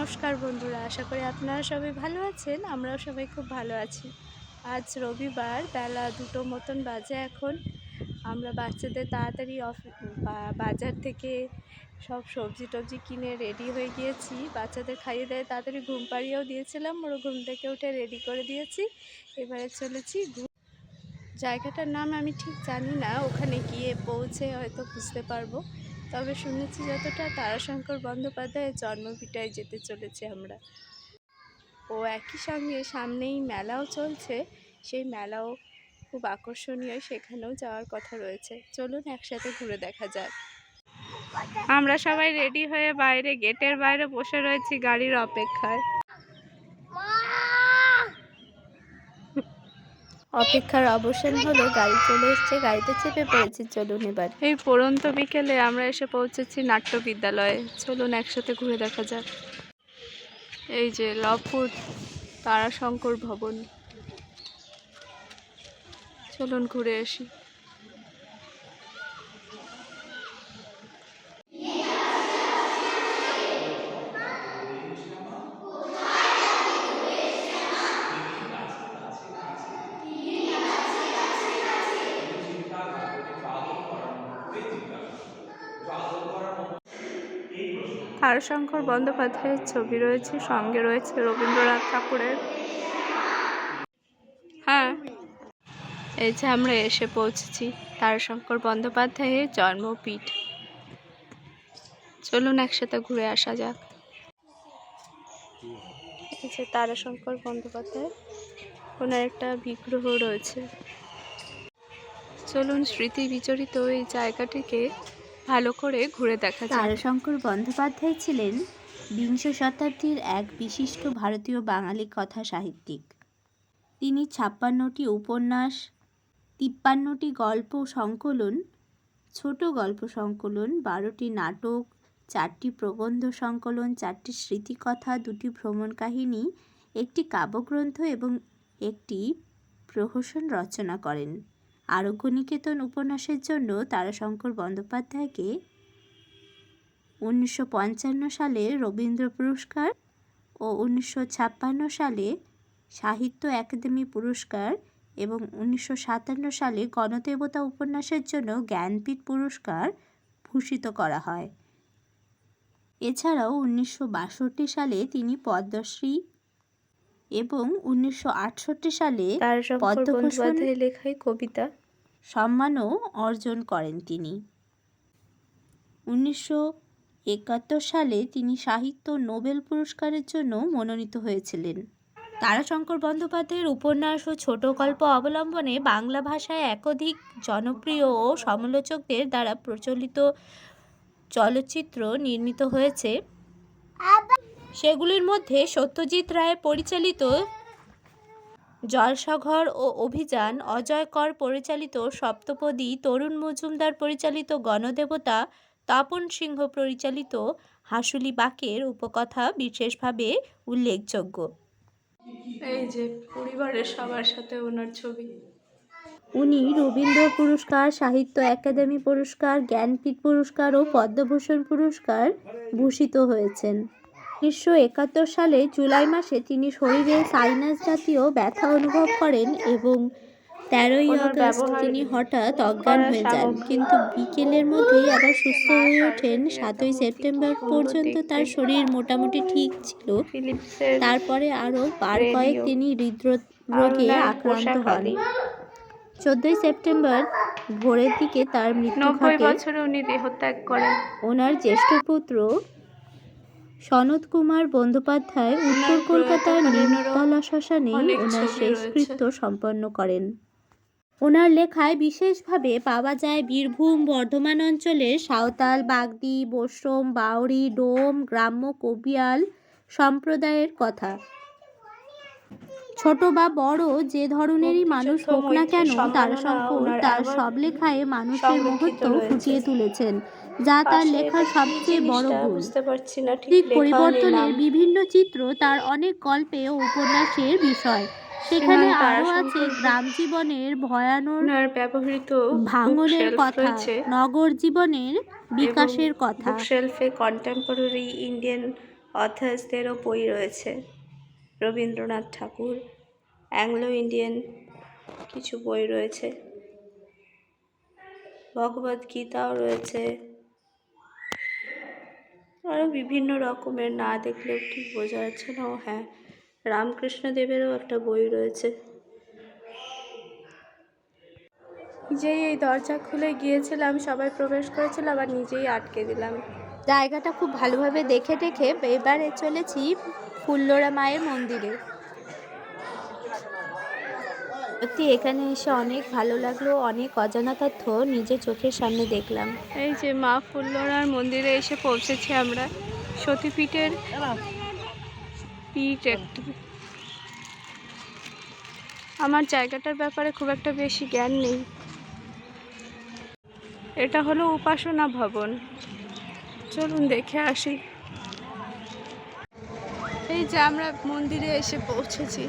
নমস্কার বন্ধুরা, আশা করি আপনারা সবাই ভালো আছেন, আমরাও সবাই খুব ভালো আছি। আজ রবিবার, বেলা দুটো মতন বাজে এখন। আমরা বাচ্চাদের তাড়াতাড়ি বাজার থেকে সব সবজি টবজি কিনে রেডি হয়ে গিয়েছি। বাচ্চাদের খাইয়ে দেয় তাড়াতাড়ি ঘুম পাড়িয়েও দিয়েছিলাম, ওরা ঘুম থেকে উঠে রেডি করে দিয়েছি। এবারে চলেছি জায়গাটার নাম আমি ঠিক জানি না, ওখানে গিয়ে পৌঁছে হয়তো বুঝতে পারব। তবে শুনেছি যতটা তারাশঙ্কর বন্দ্যোপাধ্যায়ের জন্মভিটায় যেতে চলেছি আমরা। ও একই সঙ্গে সামনেই মেলাও চলছে, সেই মেলাও খুব আকর্ষণীয়, সেখানেও যাওয়ার কথা রয়েছে। চলুন একসাথে ঘুরে দেখা যাক। আমরা সবাই রেডি হয়ে বাইরে গেটের বাইরে বসে রয়েছি গাড়ির অপেক্ষায়। অপেক্ষার অবসান হলো গাড়ি চলে এসছে, গাড়িতে চেপে পড়েছি, চলুন এবার। এই পড়ন্ত বিকেলে আমরা এসে পৌঁছেছি নাট্য বিদ্যালয়ে চলুন একসাথে ঘুরে দেখা যাক। এই যে লবপুর তারাশঙ্কর ভবন। চলুন ঘুরে আসি। তারাশঙ্কর বন্দ্যোপাধ্যায়ের ছবি রয়েছে, সঙ্গে রয়েছে রবীন্দ্রনাথ ঠাকুরের। হ্যাঁ এই যে আমরা এসে পৌঁছেছি তারাশঙ্কর বন্দ্যোপাধ্যায়ের জন্মপীঠ। চলুন একসাথে ঘুরে আসা যাক। এই যে তারাশঙ্কর বন্দ্যোপাধ্যায়, ওনার একটা বিগ্রহ রয়েছে। চলুন স্মৃতি বিচরিত এই জায়গাটিকে ভালো করে ঘুরে দেখা যাক তারাশঙ্কর বন্দ্যোপাধ্যায় ছিলেন বিংশ শতাব্দীর এক বিশিষ্ট ভারতীয় বাঙালি কথা সাহিত্যিক তিনি ছাপ্পান্নটি উপন্যাস, তিপ্পান্নটি গল্প সংকলন, ছোট গল্প সংকলন, বারোটি নাটক, চারটি প্রবন্ধ সংকলন, চারটি স্মৃতিকথা, দুটি ভ্রমণ কাহিনী, একটি কাব্যগ্রন্থ এবং একটি প্রহসন রচনা করেন। আরোগ্যনিকেতন উপন্যাসের জন্য তারাশঙ্কর বন্দ্যোপাধ্যায়কে উনিশশো পঞ্চান্ন সালে রবীন্দ্র পুরস্কার ও উনিশশো ছাপ্পান্ন সালে সাহিত্য একাডেমি পুরস্কার এবং উনিশশো সাতান্ন সালে গণদেবতা উপন্যাসের জন্য জ্ঞানপীঠ পুরস্কার ভূষিত করা হয়। এছাড়াও উনিশশো বাষট্টি সালে তিনি পদ্মশ্রী এবং উনিশশো আটষট্টি সালে বন্দ্যোপাধ্যায়ের লেখাই কবিতা সম্মানও অর্জন করেন তিনি। উনিশশো একাত্তর সালে তিনি সাহিত্য নোবেল পুরস্কারের জন্য মনোনীত হয়েছিলেন। তারাশঙ্কর বন্দ্যোপাধ্যায়ের উপন্যাস ও ছোট গল্প অবলম্বনে বাংলা ভাষায় একাধিক জনপ্রিয় ও সমালোচকদের দ্বারা প্রচলিত চলচ্চিত্র নির্মিত হয়েছে। সেগুলির মধ্যে সত্যজিৎ রায় পরিচালিত জলসাঘর ও অভিযান অজয় কর পরিচালিত সপ্তপদী তরুণ মজুমদার পরিচালিত গণদেবতা তপন সিংহ পরিচালিত হাসুলি বাকের উপকথা বিশেষভাবে উল্লেখযোগ্য। এই যে পরিবারের সবার সাথে ওনার ছবি। উনি রবীন্দ্র পুরস্কার সাহিত্য একাডেমি পুরস্কার জ্ঞানপীঠ পুরস্কার ও পদ্মভূষণ পুরস্কার ভূষিত হয়েছেন। উনিশশো একাত্তর সালে জুলাই মাসে তিনি শরীরে সাইনাস জাতীয় ব্যথা অনুভব করেন এবং তেরোই আগস্ট তিনি হঠাৎ অজ্ঞান হয়ে যান। কিন্তু বিকেলের মধ্যেই আবার সুস্থ হয়ে ওঠেন। সাতই সেপ্টেম্বর পর্যন্ত তার শরীর মোটামুটি ঠিক ছিল। তারপরে আরও বার কয়েক তিনি হৃদরোগে আক্রান্ত হন। চোদ্দই সেপ্টেম্বর ভোরের দিকে তার মৃত্যু ঘটে। ওনার জ্যেষ্ঠ পুত্র সনৎ কুমার বন্দ্যোপাধ্যায় উত্তর কলকাতার নিমতলা শ্মশানে ওনার শেষকৃত্য সম্পন্ন করেন। ওনার লেখায় বিশেষভাবে পাওয়া যায় বীরভূম বর্ধমান অঞ্চলের সাঁওতাল বাগদি বৈষ্ণব বাউরি ডোম গ্রাম্য কবিয়াল সম্প্রদায়ের কথা। ছোট বা বড় যে ধরনেরই মানুষ হোক না কেন তার সম্পূর্ণ তার সব লেখায় মানুষের মহত্ব ফুটিয়ে তুলেছেন। যা তার লেখার সবচেয়ে বড় না ঠিক পরিবর্তনের বিভিন্ন চিত্র তার অনেক গল্পে ও উপন্যাসের বিষয়। সেখানে আরও আছে গ্রাম জীবনের ভয়ানক ব্যবহৃত ভাঙনের কথা নগর জীবনের বিকাশের কথা। বুকশেলফে কন্টেম্পোরারি ইন্ডিয়ান অথার্সদেরও বই রয়েছে। রবীন্দ্রনাথ ঠাকুর অ্যাংলো ইন্ডিয়ান কিছু বই রয়েছে। ভগবদ গীতাও রয়েছে। আরও বিভিন্ন রকমের না দেখলেও ঠিক বোঝা যাচ্ছে না। ও হ্যাঁ রামকৃষ্ণ দেবেরও একটা বই রয়েছে। যেই এই দরজা খুলে গিয়েছিলাম, সবাই প্রবেশ করেছিল, আবার নিজেই আটকে দিলাম। জায়গাটা খুব ভালোভাবে দেখে দেখে এবারে চলেছি ফুল্লোরা মায়ের মন্দিরে। সত্যি এখানে এসে অনেক ভালো লাগল, অনেক অজানা তথ্য নিজের চোখের সামনে দেখলাম। এই যে মা ফুল্লরার মন্দিরে এসে পৌঁছেছি আমরা। সতীপীঠের পীঠ একটি। আমার জায়গাটার ব্যাপারে খুব একটা বেশি জ্ঞান নেই। এটা হলো উপাসনা ভবন। চলুন দেখে আসি। এই যে আমরা মন্দিরে এসে পৌঁছেছি।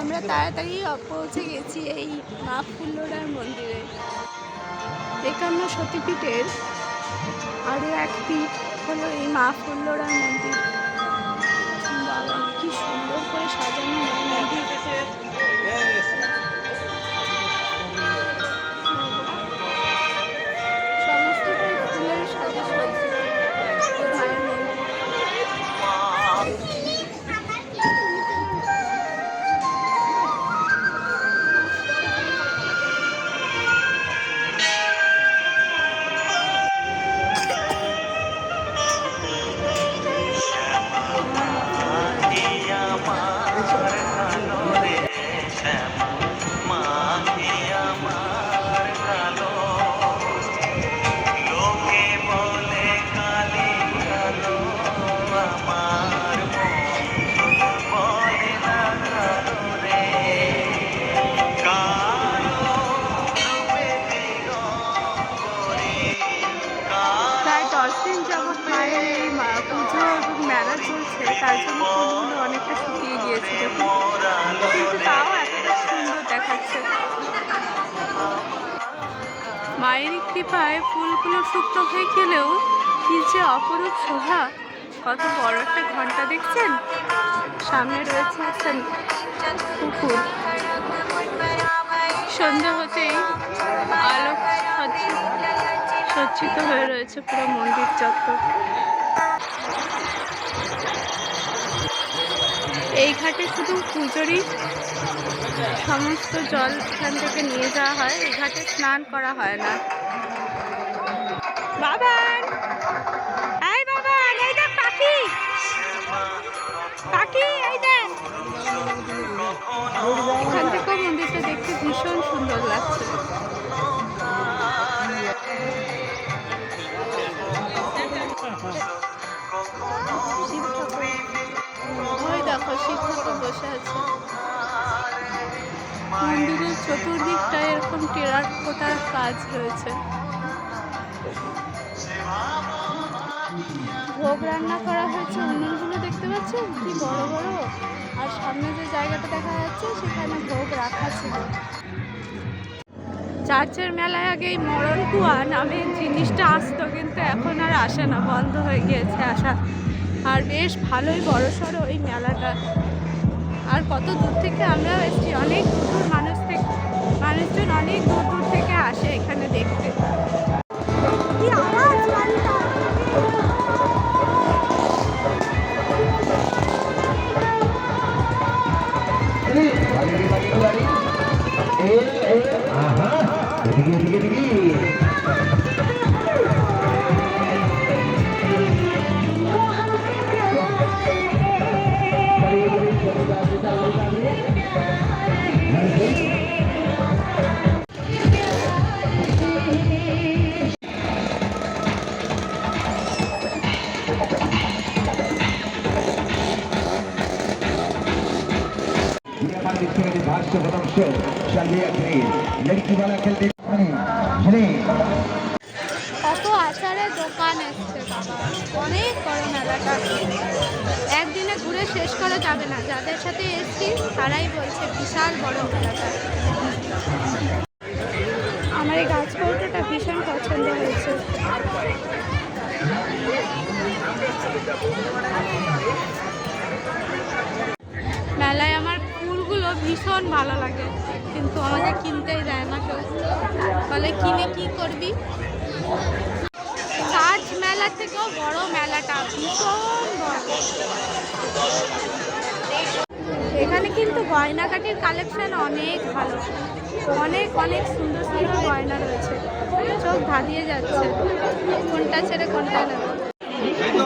আমরা তাড়াতাড়ি পৌঁছে গেছি এই মা ফুল্লরার মন্দিরে। একান্ন সতীপীঠের আরও এক হলো এই মা ফুল্লরার মন্দির। তার ফুলগুলো অনেকটা শুকিয়ে গিয়েছে কিন্তু তাও এতটা সুন্দর দেখাচ্ছে। মায়ের কৃপায় ফুলগুলো শুকনো হয়ে গেলেও কি যে অপরূপ শোভা! কত বড় একটা ঘণ্টা দেখছেন? সামনে রয়েছে একটা পুকুর সন্ধ্যা হতেই আলোক সজ্জিত হয়ে রয়েছে পুরো মন্দির চত্বর। এই ঘাটে শুধু পুজোরই সমস্ত জল এখান থেকে নিয়ে যাওয়া হয়, এই ঘাটে স্নান করা হয় না। বাবান! এখান থেকেও মন্দিরটা দেখতে ভীষণ সুন্দর লাগছে। চতুর্দিকটায় এরকম টেরাট কোটার কাজ রয়েছে। ভোগ রান্না করা হয়েছে উনুনগুলো দেখতে পাচ্ছেন? কি বড় বড়। আর সামনে যে জায়গাটা দেখা যাচ্ছে, সেখানে ভোগ রাখা ছিল। চার্চের মেলায় আগে এই মরণ কুয়া নামের জিনিসটা আসতো, কিন্তু এখন আর আসে না, বন্ধ হয়ে গিয়েছে আসা। আর বেশ ভালোই বড় সড়ো ওই মেলাটা। আর কত দূর থেকে আমরাও এসেছি, অনেক মানুষজন অনেক দূর দূর থেকে আসে এখানে দেখতে। কত আচারের দোকান এসছে বাবা। অনেক বড় মেলাটা। একদিনে ঘুরে শেষ করা যাবে না। যাদের সাথে এসছি, তারাই বলছে বিশাল বড় মেলাটা। আমার এই গাছপত্রটা ভীষণ পছন্দ হয়েছে। মেলায় আমার ভীষণ ভালো লাগে, কিন্তু আমাকে কিনতেই দেয় না কেউ। বলে কিনে কি করবি? তাজ মেলা থেকেও বড় মেলাটা, ভীষণ বড়। এখানে কিন্তু গয়নাকাটির কালেকশন অনেক ভালো। অনেক অনেক সুন্দর সুন্দর গয়না রয়েছে। চোখ ধাঁধিয়ে যাচ্ছে। কোনটা ছেড়ে কোনটা নেব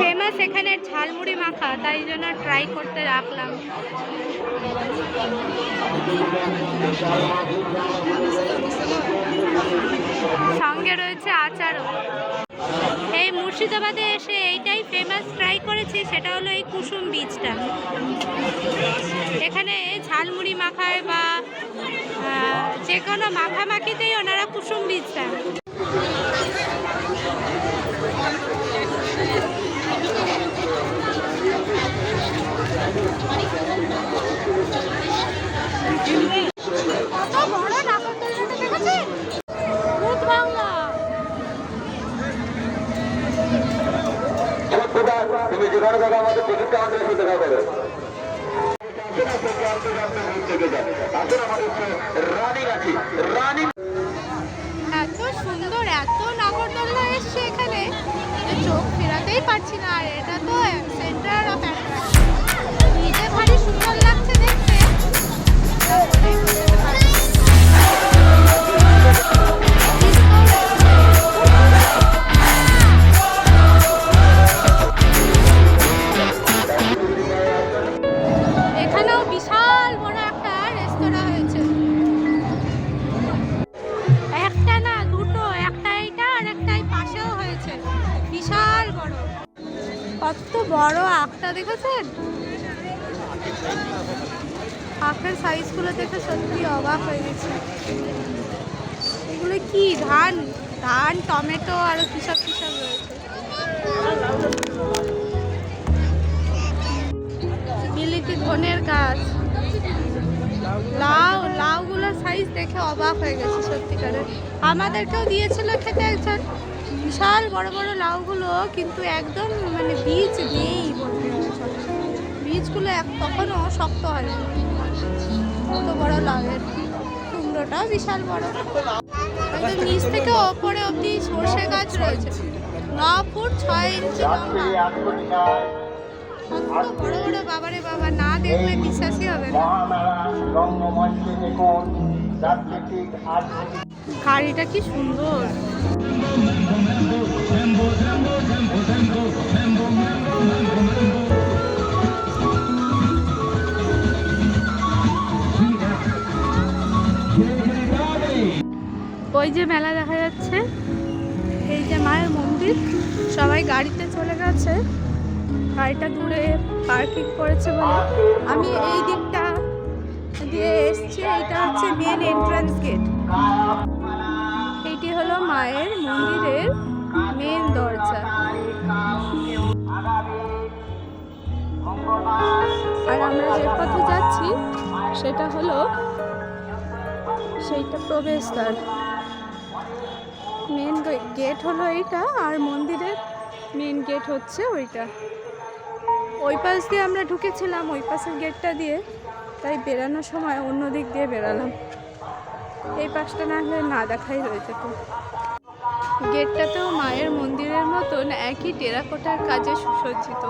ফেমাস এখানে ঝালমুড়ি মাখা, তাই জন্য ট্রাই করতে রাখলাম। সঙ্গে রয়েছে আচারও। এই মুর্শিদাবাদে এসে এইটাই ফেমাস ট্রাই করেছি, সেটা হলো এই কুসুম বীজটা। এখানে ঝালমুড়ি মাখায় বা যে কোনো মাখামাখিতেই ওনারা কুসুম বীজ দেন এত সুন্দর, এত নাগরদোলনা এসছে এখানে। চোখ ফেরাতেই পারছি না, আর এটা তো সেন্টার অফ সুন্দর লাগছে দেখতে। সত্যি অবাক হয়ে গেছে। এগুলো কি? ধান ধান, টমেটো আর কিসব কিসব রয়েছে? বিলিতি ধনের গাছ। লাউ, লাউগুলোর সাইজ দেখে অবাক হয়ে গেছে সত্যিকারের আমাদেরকেও দিয়েছিল খেতে একজন। বিশাল বড় বড় লাউগুলো কিন্তু একদম মানে বীজ নেই বলতে গেলে বীজগুলো তখনও শক্ত হয় বড় কুমড়োটাও বিশাল বড় একদম নিচ থেকে ওপরে অবধি সর্ষে গাছ রয়েছে ন ফুট ছয় ইঞ্চি বড় বড় বাবারে বাবা না দেখলে বিশ্বাসই হবে না গাড়িটা কি সুন্দর ওই যে মেলা দেখা যাচ্ছে। এই যে মায়ের মন্দির। সবাই গাড়িতে চলে গেছে। গাড়িটা দূরে পার্কিং করেছে বলে। আমি এই দিকটা দিয়ে এসছি। এইটা হচ্ছে মেন এন্ট্রান্স গেট এইটি হলো মায়ের মন্দিরের মেন দরজা। আর আমরা যে পথে যাচ্ছি, সেটা হলো সেইটা প্রবেশদ্বার। মেন গেট হলো এইটা আর মন্দিরের মেন গেট হচ্ছে ওইটা। ওই পাশ দিয়ে আমরা ঢুকেছিলাম ওই পাশের গেটটা দিয়ে, তাই বেরানোর সময় অন্য দিক দিয়ে বেরালাম। এই পাশটা না হলে না দেখাই রয়েছে তো গেটটাতেও মায়ের মন্দিরের মতন একই টেরাকোটার কাজে সুসজ্জিত।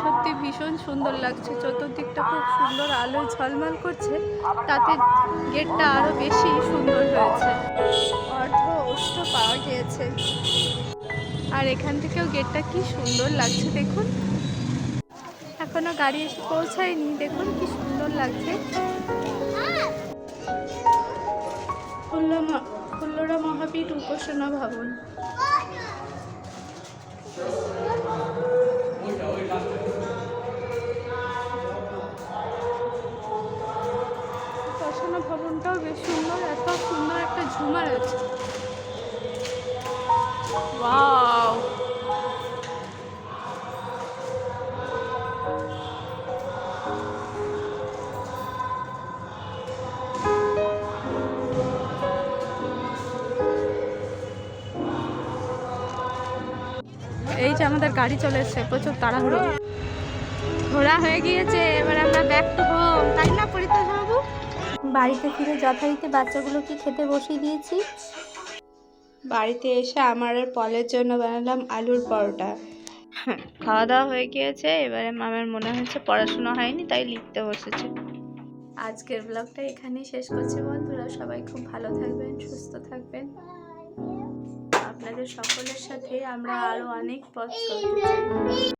সত্যি ভীষণ সুন্দর লাগছে, চতুর্দিকটা খুব সুন্দর আলো ঝলমল করছে, তাতে গেটটা আরও বেশি সুন্দর হয়েছে। অর্ধ অষ্ট পাওয়া গিয়েছে। আর এখান থেকেও গেটটা কি সুন্দর লাগছে দেখুন। এখনও গাড়ি এসে পৌঁছায়নি, দেখুন কি সুন্দর লাগছে। ফুল্লরা মহাপীঠ উপাসনা ভবন। উপাসনা ভবনটাও বেশ সুন্দর, এত সুন্দর একটা ঝুমার আছে। গাড়ি চলে এসছে প্রচুর তাড়াহুড়ো। ঘোরা হয়ে গিয়েছে এবার আমরা ব্যাক টু হোম তাই না পরিতোষ বাবু? বাড়িতে ফিরে যথারীতি বাচ্চাগুলোকে খেতে বসিয়ে দিয়েছি। বাড়িতে এসে আমার আর পলের জন্য বানালাম আলুর পরোটা। খাওয়া দাওয়া হয়ে গিয়েছে এবারে মামার মনে হয়েছে পড়াশোনা হয়নি তাই লিখতে বসেছে। আজকের ব্লগটা এখানেই শেষ করছি বন্ধুরা সবাই খুব ভালো থাকবেন সুস্থ থাকবেন। আপনাদের সকলের সাথে আমরা আরও অনেক পথ করতে চাই।